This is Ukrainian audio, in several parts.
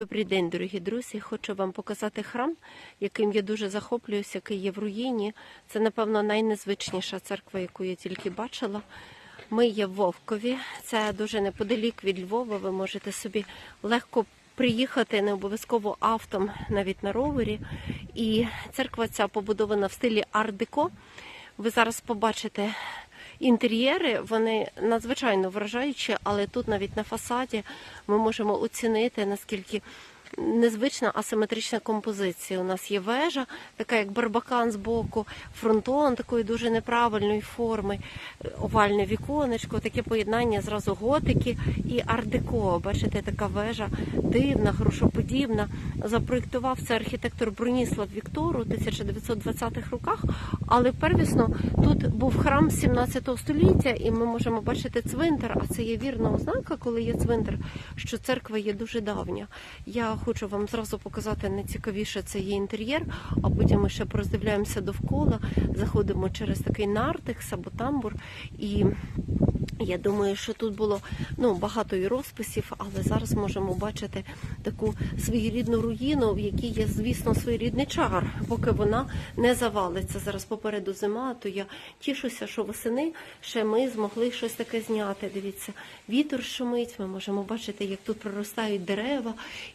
Добрий день, дорогі друзі. Хочу вам показати храм, яким я дуже захоплююся, який є в руїні. Це, напевно, найнезвичніша церква, яку я тільки бачила. Ми є в Вовкові. Це дуже неподалік від Львова. Ви можете собі легко приїхати, не обов'язково автом, навіть на ровері. І церква ця побудована в стилі ар-деко. Ви зараз побачите інтер'єри, вони надзвичайно вражаючі, але тут навіть на фасаді ми можемо оцінити, наскільки незвична асиметрична композиція. У нас є вежа, така як барбакан з боку, фронтон такої дуже неправильної форми, овальне віконечко, таке поєднання зразу готики і ардеко. Бачите, така вежа дивна, грушоподібна. Запроєктував це архітектор Броніслав Віктор у 1920-х роках, але первісно тут був храм 17 століття, і ми можемо бачити цвинтар, а це є вірна ознака, коли є цвинтар, що церква є дуже давня. Я хочу вам зразу показати найцікавіше це є інтер'єр, а потім ми ще пороздивляємося довкола, заходимо через такий нартикс або тамбур. І я думаю, що тут було ну, багато і розписів, але зараз можемо бачити таку своєрідну руїну, в якій є, звісно, своєрідний чар, поки вона не завалиться. Зараз попереду зима, то я тішуся, що восени ще ми змогли щось таке зняти. Дивіться, вітер шумить, ми можемо бачити, як тут проростають дерева,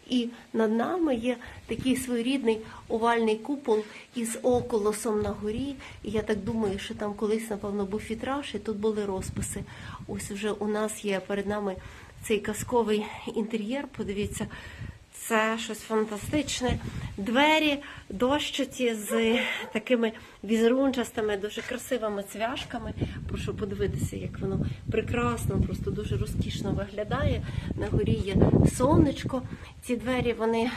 і над нами є такий своєрідний овальний купол із околосом на горі. І я так думаю, що там колись, напевно, був вітраж, і тут були розписи. Ось вже у нас є перед нами цей казковий інтер'єр. Подивіться, це щось фантастичне. Двері дощаті з такими візерунчастими, дуже красивими цвяшками. Прошу подивитися, як воно прекрасно, просто дуже розкішно виглядає. На горі є сонечко. Ці двері вони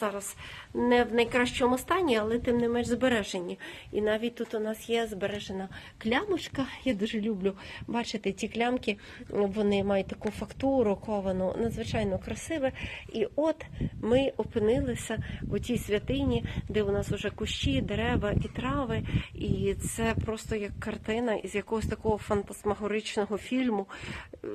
зараз не в найкращому стані, але тим не менш збережені. І навіть тут у нас є збережена клямочка. Я дуже люблю бачити ті клямки. Вони мають таку фактуру ковану, надзвичайно красиве. І от ми опинилися у тій святині, де у нас вже кущі, дерева і трави. І це просто як картина із якогось такого фантасмагоричного фільму е,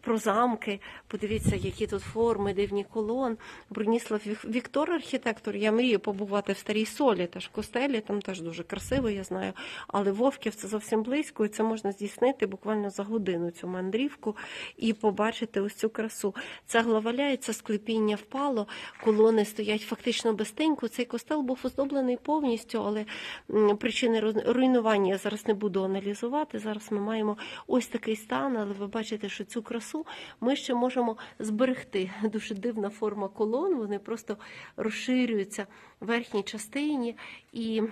про замки. Подивіться, які тут форми, дивні колон. Броніслав Віктор, архітектор. Я мрію побувати в старій солі, теж костелі, там теж дуже красиво, я знаю. Але Вовків це зовсім близько, і це можна здійснити буквально за годину цю мандрівку і побачити ось цю красу. Цегла валяється, склепіння впало, колони стоять фактично без тиньку. Цей костел був оздоблений повністю, але причини ру- руйнування я зараз не буду аналізувати. Зараз ми маємо ось такий стан, але ви бачите, що цю красу ми ще можемо зберегти. Дуже дивна форма колон, вони просто розширюються в верхній частині і.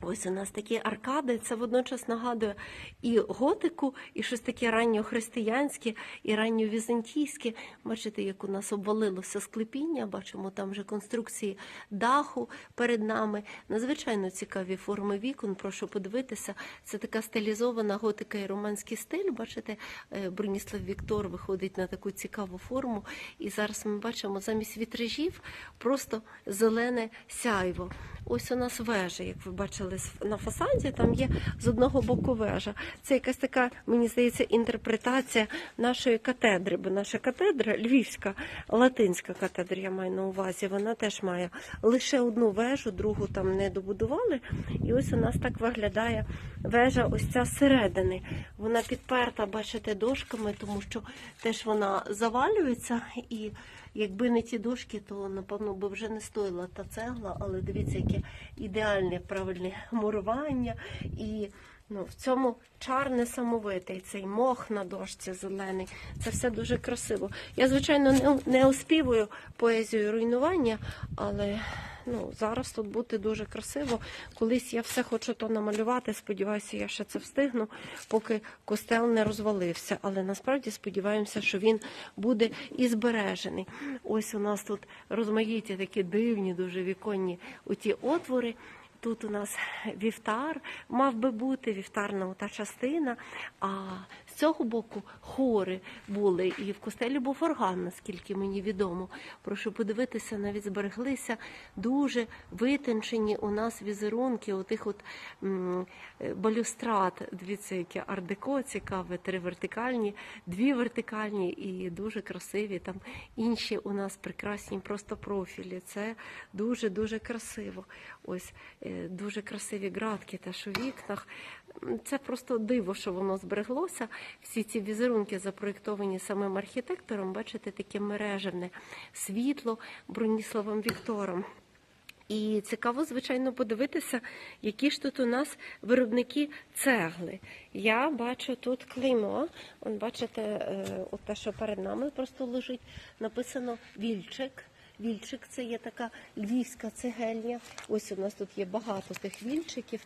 Ось у нас такі аркади, це водночас нагадує і готику, і щось таке ранньохристиянське, і ранньовізантійське. Бачите, як у нас обвалилося склепіння, бачимо там вже конструкції даху перед нами. Надзвичайно цікаві форми вікон. Прошу подивитися. Це така стилізована готика і романський стиль. Бачите, е, Броніслав Віктор виходить на таку цікаву форму. І зараз ми бачимо замість вітражів просто зелене сяйво. Ось у нас вежа, як ви бачили на фасаді, там є з одного боку вежа. Це якась така, мені здається, інтерпретація нашої катедри, бо наша катедра, львівська, латинська катедра, я маю на увазі, вона теж має лише одну вежу, другу там не добудували. І ось у нас так виглядає вежа, ось ця зсередини. Вона підперта, бачите, дошками, тому що теж вона завалюється і. Якби не ті дошки, то напевно би вже не стоїла та цегла, але дивіться, яке ідеальне правильне мурування. І ну, в цьому чар несамовитий, цей мох на дошці зелений. Це все дуже красиво. Я, звичайно, не, не оспівую поезію руйнування, але ну, зараз тут бути дуже красиво. Колись я все хочу то намалювати. Сподіваюся, я ще це встигну, поки костел не розвалився. Але насправді сподіваємося, що він буде і збережений. Ось у нас тут розмаїті такі дивні, дуже віконні оті отвори. тут у нас вівтар, мав би бути вівтарна та частина. А цього боку хори були, і в костелі був орган, наскільки мені відомо. Прошу подивитися, навіть збереглися дуже витончені у нас візерунки, отих от м, е, балюстрат. Дивіться, яке ардеко цікаве, три вертикальні, дві вертикальні і дуже красиві. Там інші у нас прекрасні просто профілі. Це дуже дуже красиво. Ось е, дуже красиві градки теж у вікнах. Це просто диво, що воно збереглося. Всі ці візерунки запроєктовані самим архітектором. Бачите, таке мережевне світло Броніславом Віктором. І цікаво, звичайно, подивитися, які ж тут у нас виробники цегли. Я бачу тут клеймо. Он бачите, е, от те, що перед нами просто лежить, написано Вільчик. Вільчик це є така львівська цегельня. Ось у нас тут є багато тих вільчиків.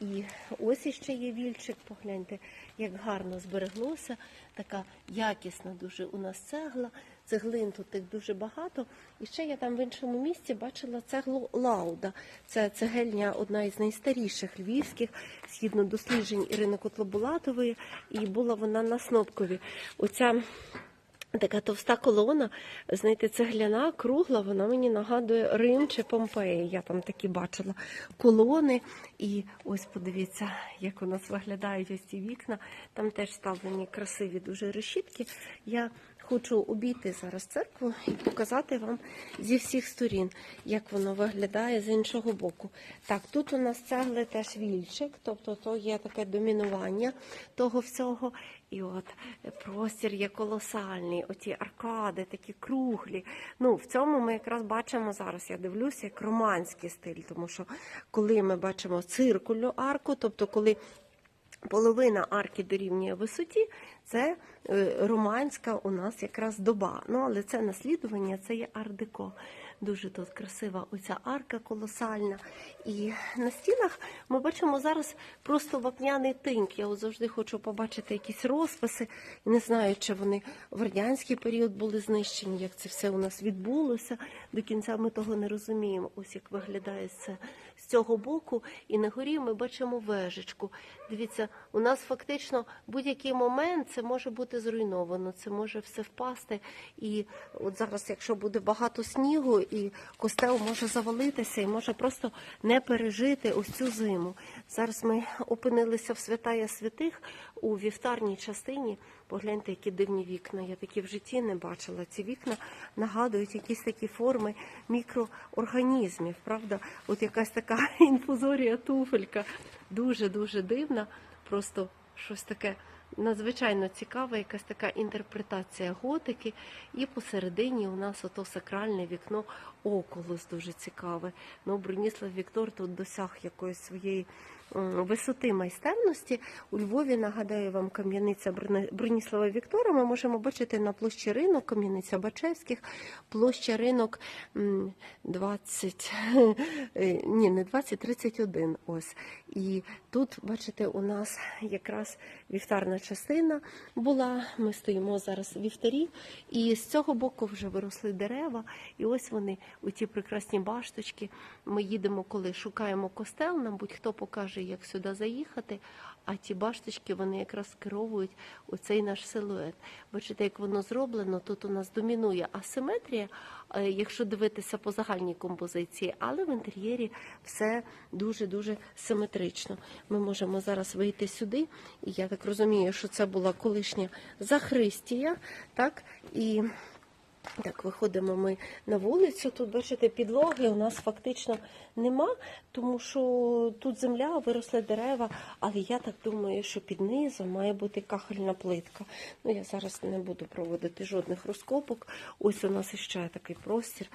І ось іще є вільчик. Погляньте, як гарно збереглося. Така якісна дуже у нас цегла. Цеглин тут їх дуже багато. І ще я там в іншому місці бачила цеглу Лауда. Це цегельня одна із найстаріших львівських, згідно досліджень Ірини Котлобулатової, і була вона на Снопкові. Оця Така товста колона, знаєте, цегляна, кругла, вона мені нагадує Рим чи Помпеї. Я там такі бачила колони. І ось подивіться, як у нас виглядають ось ці вікна. Там теж ставлені красиві дуже решітки. Я хочу обійти зараз церкву і показати вам зі всіх сторін, як воно виглядає з іншого боку. Так, тут у нас цегли теж вільчик, тобто то є таке домінування того всього. І от простір є колосальний, оті аркади, такі круглі. Ну, в цьому ми якраз бачимо зараз. Я дивлюся, як романський стиль, тому що коли ми бачимо циркульну арку, тобто коли половина арки дорівнює висоті, це е, романська у нас якраз доба. Ну, але це наслідування, це є ардеко. Дуже тут красива оця арка колосальна. І на стінах ми бачимо зараз просто вапняний тинк. Я завжди хочу побачити якісь розписи. Не знаю, чи вони в радянський період були знищені, як це все у нас відбулося. До кінця ми того не розуміємо. Ось як виглядає це з цього боку. І на горі ми бачимо вежечку. Дивіться, у нас фактично будь-який момент це може бути зруйновано, це може все впасти. І от зараз, якщо буде багато снігу, і костел може завалитися і може просто не пережити ось цю зиму. Зараз ми опинилися в святая святих у вівтарній частині. Погляньте, які дивні вікна. Я такі в житті не бачила. Ці вікна нагадують якісь такі форми мікроорганізмів. Правда, от якась така інфузорія туфелька дуже дуже дивна. Просто щось таке надзвичайно цікава, якась така інтерпретація готики. І посередині у нас ото сакральне вікно околос дуже цікаве. Ну, Броніслав Віктор тут досяг якоїсь своєї висоти майстерності. У Львові, нагадаю вам, кам'яниця Броніслава Віктора. Ми можемо бачити на площі ринок, кам'яниця Бачевських, площа ринок 20, е, ні, не 20, 31 ось. І тут, бачите, у нас якраз вівтарна частина була. Ми стоїмо зараз в вівтарі, і з цього боку вже виросли дерева. І ось вони, оті прекрасні башточки. Ми їдемо, коли шукаємо костел, нам будь-хто покаже, як сюди заїхати. А ті башточки вони якраз скеровують оцей наш силует. Бачите, як воно зроблено, тут у нас домінує асиметрія, е, якщо дивитися по загальній композиції, але в інтер'єрі все дуже-дуже симетрично. Ми можемо зараз вийти сюди, і я так розумію, що це була колишня Захристія, так, і так, виходимо ми на вулицю. Тут, бачите, підлоги у нас фактично нема, тому що тут земля, виросли дерева, але я так думаю, що під низом має бути кахельна плитка. Ну, я зараз не буду проводити жодних розкопок. Ось у нас іще такий простір.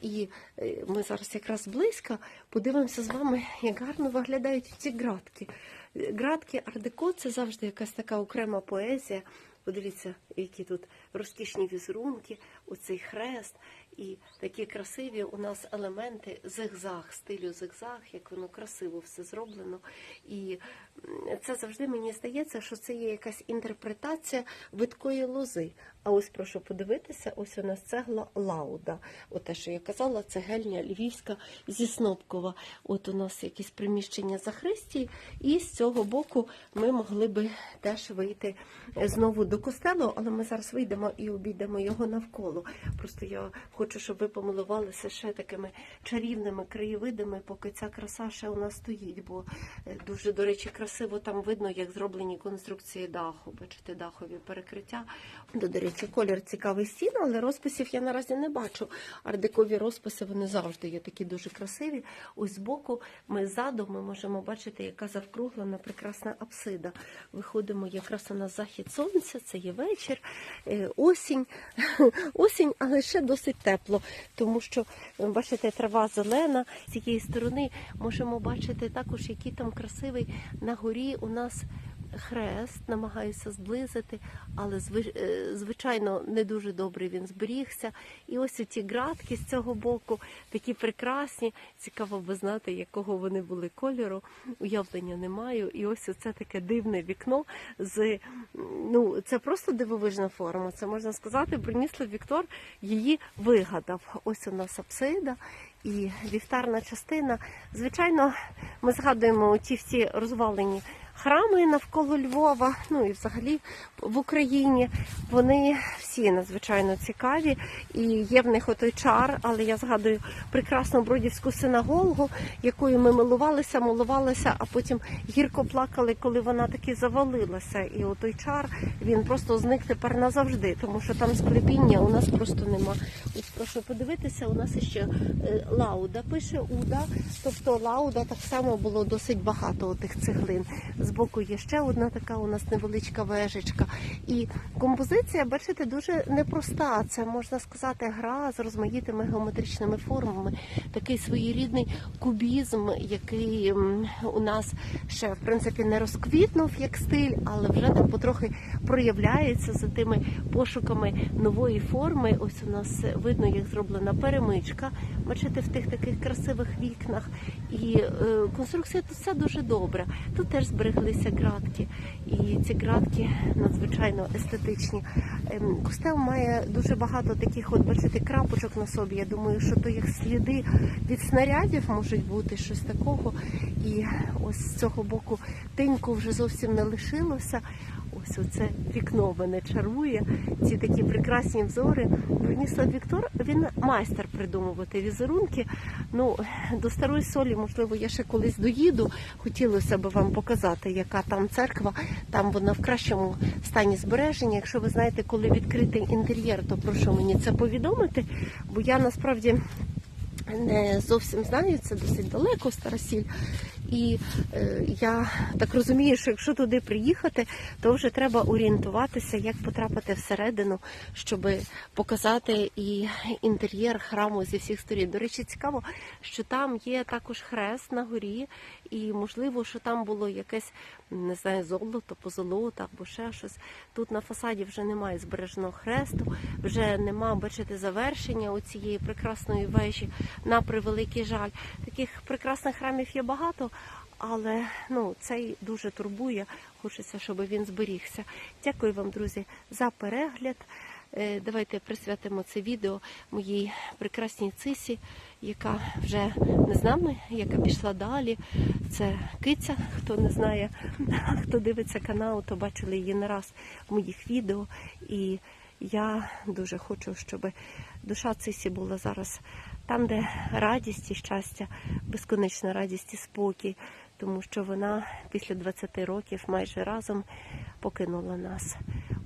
І е, ми зараз якраз близько подивимося з вами, як гарно виглядають ці градки. Градки ардеко це завжди якась така окрема поезія. Подивіться, які тут розкішні візерунки, оцей хрест і такі красиві у нас елементи зигзаг, стилю зигзаг, як воно красиво все зроблено. І це завжди мені здається, що це є якась інтерпретація видкої лози. А ось прошу подивитися, ось у нас цегла Лауда. От те, що я казала, цегельня львівська зі Снопкова. От у нас якісь приміщення за Христі, і з цього боку ми могли би теж вийти знову до костелу, але ми зараз вийдемо і обійдемо його навколо. Просто я хочу, щоб ви помилувалися ще такими чарівними краєвидами, поки ця краса ще у нас стоїть. Бо е, дуже, до речі, красиво там видно, як зроблені конструкції даху. Бачите, дахові перекриття. До речі, колір цікавий стін, але розписів я наразі не бачу. Ардекові розписи вони завжди є такі дуже красиві. Ось збоку ми ззаду ми можемо бачити, яка завкруглена прекрасна апсида. Виходимо якраз на захід сонця, це є вечір, е, осінь, осінь, але ще досить тепло, тому що е, бачите, трава зелена. З цієї сторони можемо бачити також, який там красивий на горі у нас. Хрест намагаюся зблизити, але е, звичайно не дуже добре він зберігся. І ось ці градки з цього боку такі прекрасні. Цікаво би знати, якого вони були кольору. Уявлення не маю. І ось оце таке дивне вікно з ну це просто дивовижна форма. Це можна сказати, Броніслав Віктор її вигадав. Ось у нас апсида. І вівтарна частина. Звичайно, ми згадуємо ті всі розвалені храми навколо Львова, ну і взагалі в Україні. Вони всі надзвичайно цікаві. І є в них отой чар, але я згадую прекрасну бродівську синагогу, якою ми милувалися, милувалися, а потім гірко плакали, коли вона таки завалилася. І отой чар він просто зник тепер назавжди, тому що там склепіння у нас просто нема. Ось прошу подивитися, у нас ще е, Лауда пише Уда, тобто Лауда так само було досить багато тих цеглин. Збоку є ще одна така у нас невеличка вежечка. І композиція, бачите, дуже непроста. Це можна сказати, гра з розмаїтими геометричними формами, такий своєрідний кубізм, який у нас ще в принципі не розквітнув як стиль, але вже там потрохи проявляється за тими пошуками нової форми. Ось у нас видно, як зроблена перемичка. Бачите, в тих таких красивих вікнах. І е, конструкція тут все дуже добра. Тут теж збереглися ґратки, і ці ґратки надзвичайно естетичні. Ем, Костел має дуже багато таких, от бачите, крапочок на собі. Я думаю, що то їх сліди від снарядів можуть бути щось такого. І ось з цього боку тиньку вже зовсім не лишилося. Ось оце вікно мене чарує. Ці такі прекрасні взори. Броніслав Віктор він майстер придумувати візерунки. Ну до старої солі, можливо, я ще колись доїду. Хотілося б вам показати, яка там церква. Там вона в кращому стані збереження. Якщо ви знаєте, коли відкритий інтер'єр, то прошу мені це повідомити, бо я насправді не зовсім знаю, це досить далеко, Старосіль. І е, я так розумію, що якщо туди приїхати, то вже треба орієнтуватися, як потрапити всередину, щоб показати і інтер'єр храму зі всіх сторін. До речі, цікаво, що там є також хрест на горі, і можливо, що там було якесь не знаю, золото, позолота або ще щось. Тут на фасаді вже немає збереженого хресту, вже нема, бачите, завершення цієї прекрасної вежі. На превеликий жаль. Таких прекрасних храмів є багато. Але ну цей дуже турбує. Хочеться, щоб він зберігся. Дякую вам, друзі, за перегляд. Е, Давайте присвятимо це відео моїй прекрасній цисі, яка вже не з нами, яка пішла далі. Це киця, хто не знає, хто дивиться канал, то бачили її не раз в моїх відео. І я дуже хочу, щоб душа цисі була зараз там, де радість і щастя, безконечна радість і спокій, тому що вона після 20 років майже разом покинула нас.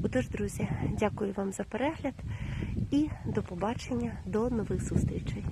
Отож, друзі, дякую вам за перегляд і до побачення, до нових зустрічей.